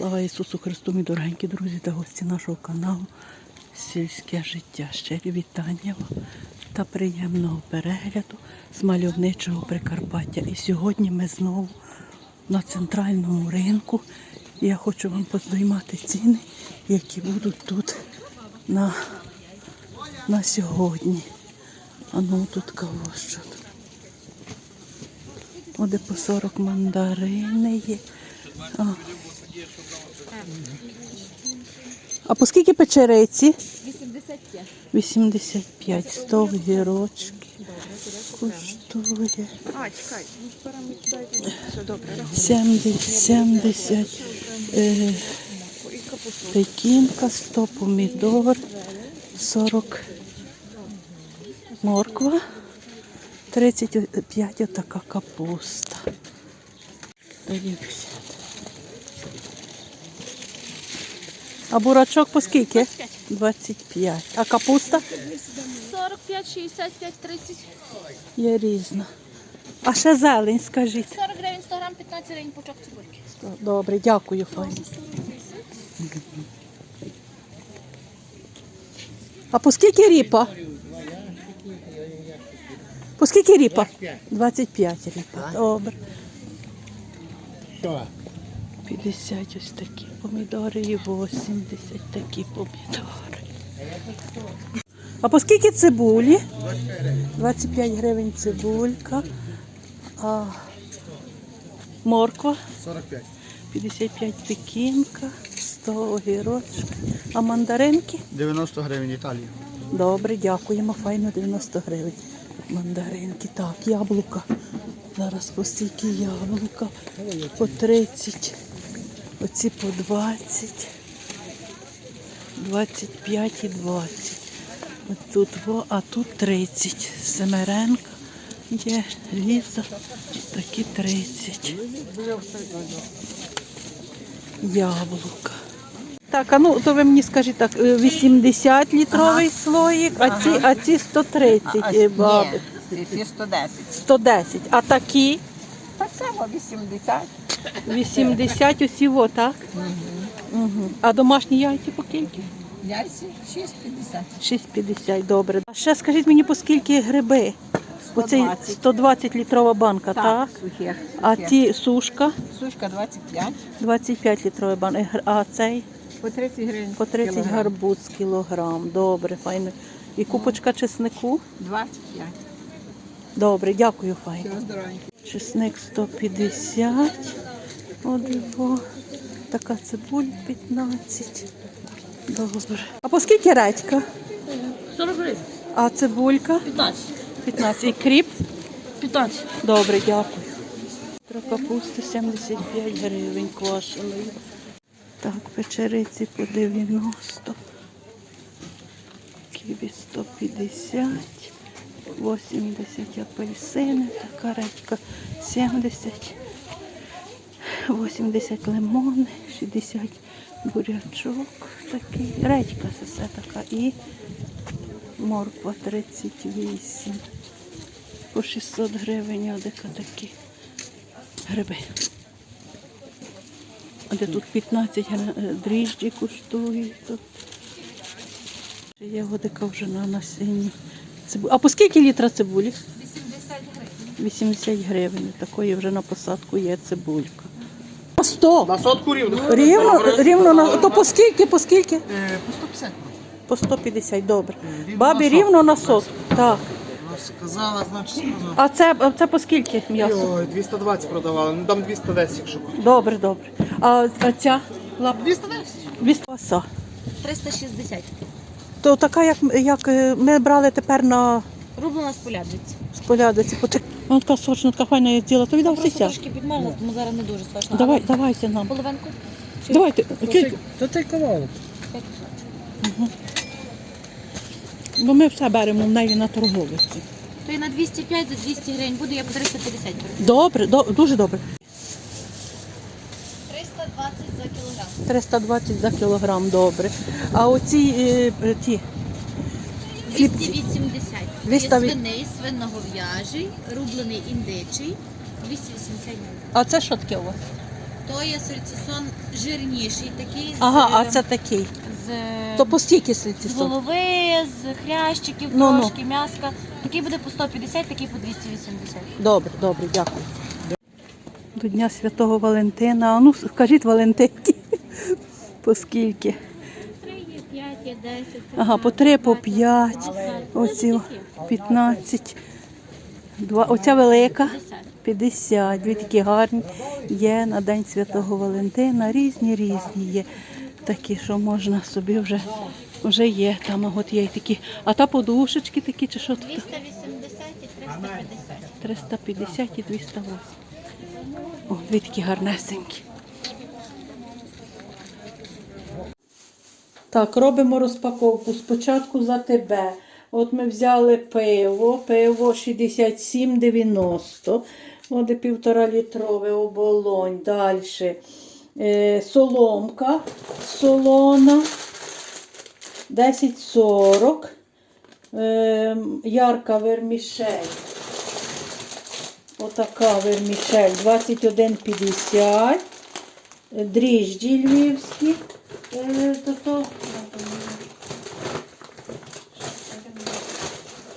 Слава Ісусу Христу, мій дорогенькі друзі та гості нашого каналу Сільське життя. Щирі вітання вам та приємного перегляду з мальовничого Прикарпаття. І сьогодні ми знову на центральному ринку. Я хочу вам поздоймати ціни, які будуть тут на, на сьогодні. А ну тут кого що. Оде по 40 мандарини є. А по скільки печериці? 85. 85, 100 гірочки. Коштує А, чекай. Все добре. 70, 70 е, пекінка, 100 помідор, 40 морква, 35 отака капуста. Тоді А бурачок по скільки? 25. А капуста 45, 65, 30. є різна. А ще зелень, скажіть. 40 гривень 100 грам, 15 гривень пучок цибульки. Добре, дякую, файно. А по скільки ріпа? По скільки ріпа? 25 ріпа. Добре. Що? 50 ось такі помідори і 80 такі помідори. А по скільки цибулі? 25 гривень цибулька. А морква 45. 55 пекінка, 100 огірочок. А мандаринки? 90 гривень Італії. Добре, дякуємо. Файно 90 гривень. Мандаринки. Так, яблука. Зараз по стільки яблука. По 30. Оці по 20. 25 і 20. От тут, во, а тут 30. Семеренка є, ліза. Такі 30. Яблука. Так, а ну то ви мені скажіть так, е, 80 літровий слоїк, а ці, а ці 130 е, баби. Ні, ці 110. 110. А такі Так само 80. 80 усі, во, так? Угу. А домашні яйця по скільки? Яйці 6,50. 6,50, добре. А ще скажіть мені, по скільки гриби? Оцей 120. 120 літрова банка, так? сухих. А сухих. ці сушка Сушка 25. 25 літрова банка. А цей По 30 гривень. по 30 кілограм. гарбуз кілограм. Добре, файно. І купочка чеснику? 25. Добре, дякую, здоровенько. Чесник 150. От його. Така цибуль 15. Добре. А по скільки редька? 40 гривень. А цибулька? 15. 15. І кріп? 15. Добре, дякую. Тра капусти 75 гривень квашеної. Так, печериці по 90. Ківі 150. 80 апельсини, така редька 70. 80 лимони, 60 бурячок такий. Редька це все така. І морква 38 по 600 гривень одика такі гриби. Де тут 15 е, дріжджі коштують. Тут. Є годика вже на насінні. Цибу... А по скільки літра цибулі? 80 гривень. 80 гривень. Такої вже на посадку є цибулька. По 100. На сотку рівно. Рівно, рівно на то по скільки, по скільки? Е, По 150. По 150, добре. Рівно Бабі на рівно на сотку. Так. Ну, Сказала, значить сказала. А це, а це по скільки м'ясо? Ой, 220 продавали, ну там 210, якщо. Добре, добре. А, а ця лапка? 210. 200 коса. 360. То така, як, як е, ми брали тепер на Рублена з спорядоці. Вона така сочна, така файна я зробила. То віддав Просто сися. трошки підмерзла, тому зараз не дуже страшно. Давай, Але давайте нам. Половинку. Чи- Давайте. Кілька. То цей ковалок. Бо ми все беремо в неї на торговиці. То і на 205 за 200 гривень буде, я по 350 беру. Добре, до, дуже добре. 320 за кілограм. 320 за кілограм, добре. А оці е, ті 280. Є 200 від- свиний, свиногов'яжий, рублений індичий. 280 гривень. А це що таке у вас? То є сальцісон жирніший, такий Ага, з, а це такий. з, То по стільки з голови, з хрящиків, Ну, ну. трошки, м'яска. Такий буде по 150, такий по 280. Добре, добре, дякую. До Дня Святого Валентина. А ну, скажіть Валентинки, по скільки? 3 є, 5 є, 10. Ага, по 3, по 5, оці 15. Два. Оця велика 50. Дві такі гарні є на День Святого Валентина. Різні різні є. Такі, що можна собі вже, вже є. Там от є такі. А та подушечки такі, чи що тут? 280 і 350. 350 і 208. О, дві такі гарнесенькі. Так, робимо розпаковку. Спочатку за тебе. От ми взяли пиво, пиво 67,90. Води півтора літрове оболонь. Далі. Е, соломка солона 10,40. Е, ярка вермішель. Отака вермішель 21,50. Е, Дріжджі львівські. Е,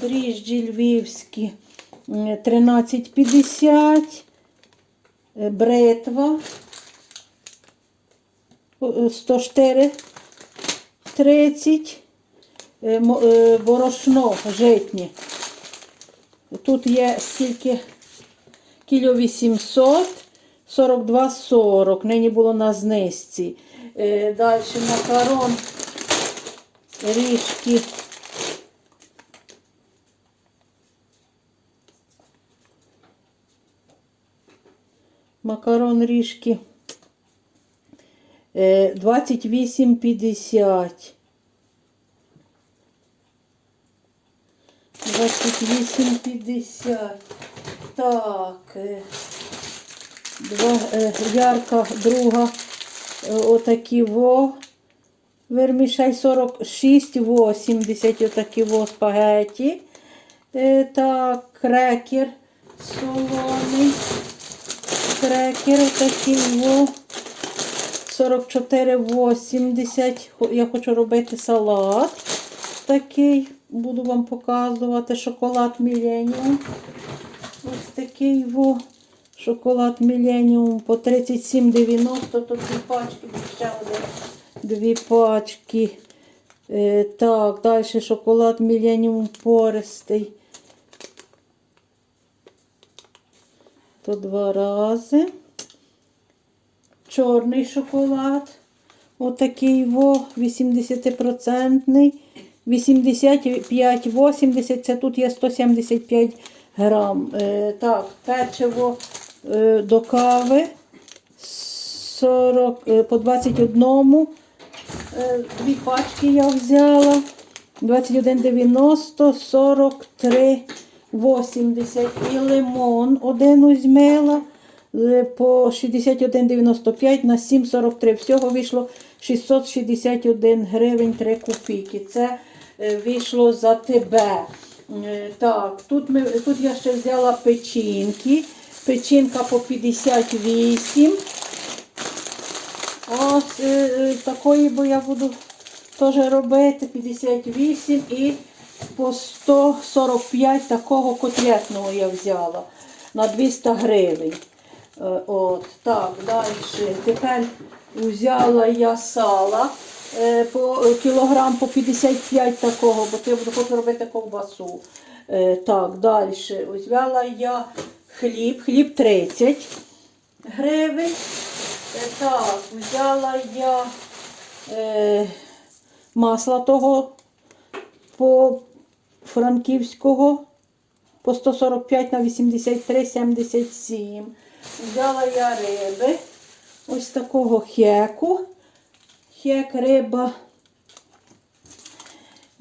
дріжджі львівські е, 13,50. Е, Бретва е, 104 30. Е, е, Борошно житнє. Тут є скільки кіло 800, 42,40. Нині було на знижці. Е, далі макарон, ріжки. Макарон ріжки. Е, 28,50. 28,50. Так. е, Два, е, ярка, друга. е, Отакі во. Вермішель 46,80. Отакі во спагеті. Так, крекер солоний. Крекер отакий во. 44,80. Хо- Я хочу робити салат. Такий. Буду вам показувати шоколад Міленіум. Ось такий во. Шоколад Міленіум по 37,90. Тут дві пачки, ще. Дві пачки. Е, так, далі шоколад Міленіум пористий. То два рази. Чорний шоколад. Отакий во, 80%. 85-80, це тут є 175 грам. Е, так, печиво е, до кави 40, е, по 21. Е, дві пачки я взяла. 21,90, 43, 80. І лимон один узьмела по 61,95 на 7,43. Всього вийшло 661 гривень 3 копійки. Це вийшло за тебе. Е, Так, тут, ми, тут я ще взяла печінки. Печінка по 58. Ось е, е, такої, бо я буду теж робити 58 і по 145 такого котлетного я взяла на 200 гривень. От, так, далі. Тепер взяла я сала по е, кілограм по 55 такого, бо буду хочу робити ковбасу. Е, Так, далі. Взяла я хліб, хліб 30 гривень. Е, Так, взяла я е, масла того по франківського по 145 на 83, 77. Взяла я риби. Ось такого хеку. Хек риба.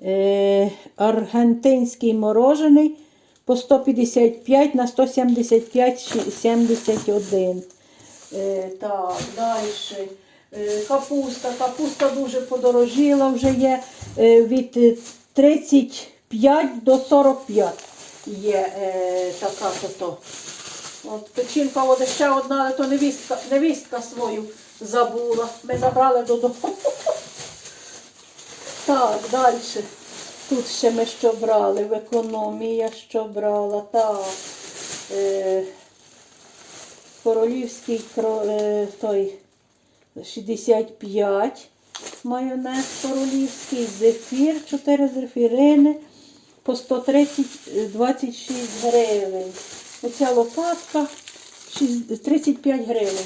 Е, аргентинський морожений по 155 на 175, 71. Е, так, далі. Е, капуста. Капуста дуже подорожила, вже є від е, 35 до 45 є така то. От, печінка ще одна, то невістка, невістка свою забула. Ми забрали додому. Так, далі. Тут ще ми що брали, в економія що брала, так. Е, королівський е, той 65 майонез королівський, зефір, 4 зефірини по 130 е, 26 гривень. Оця лопатка шість- 35 гривень.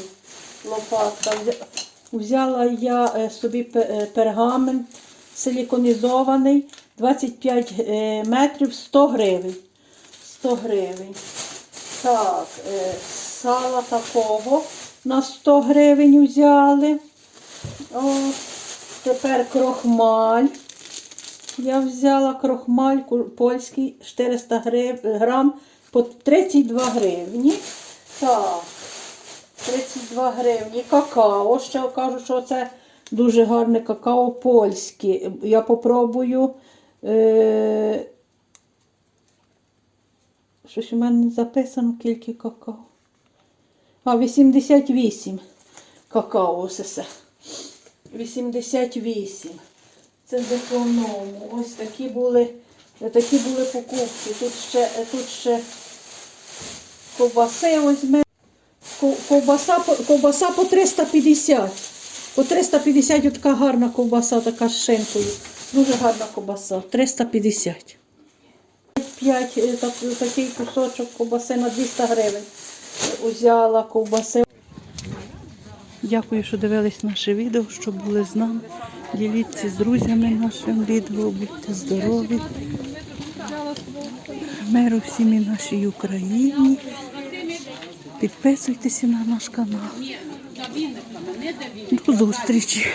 Лопатка. Взя- Взяла я е, собі е, пергамент силіконізований 25 е, метрів 100 гривень. 100 гривень. Так, сала такого на 100 гривень взяли. О, тепер крохмаль. Я взяла крохмаль польський 400 грам по 32 гривні. Так, 32 гривні. Какао. Ще кажуть, що це дуже гарне какао польське. Я попробую. Е, щось у мене записано кілька какао. А, 88 какао ось це. 88. Це з економу. Ось такі були, такі були покупки. Тут ще, тут ще ковбаси візьме. Ко- Ковбаса, ковбаса по 350. По 350 от така гарна ковбаса, така з шинкою. Дуже гарна ковбаса. 350. 5 е, так, такий кусочок ковбаси на 200 гривень. Узяла ковбаси. Дякую, що дивились наше відео, що були з нами. Діліться з друзями нашим відео, будьте здорові. Миру всім і нашій Україні. Підписуйтеся на наш канал. До зустрічі!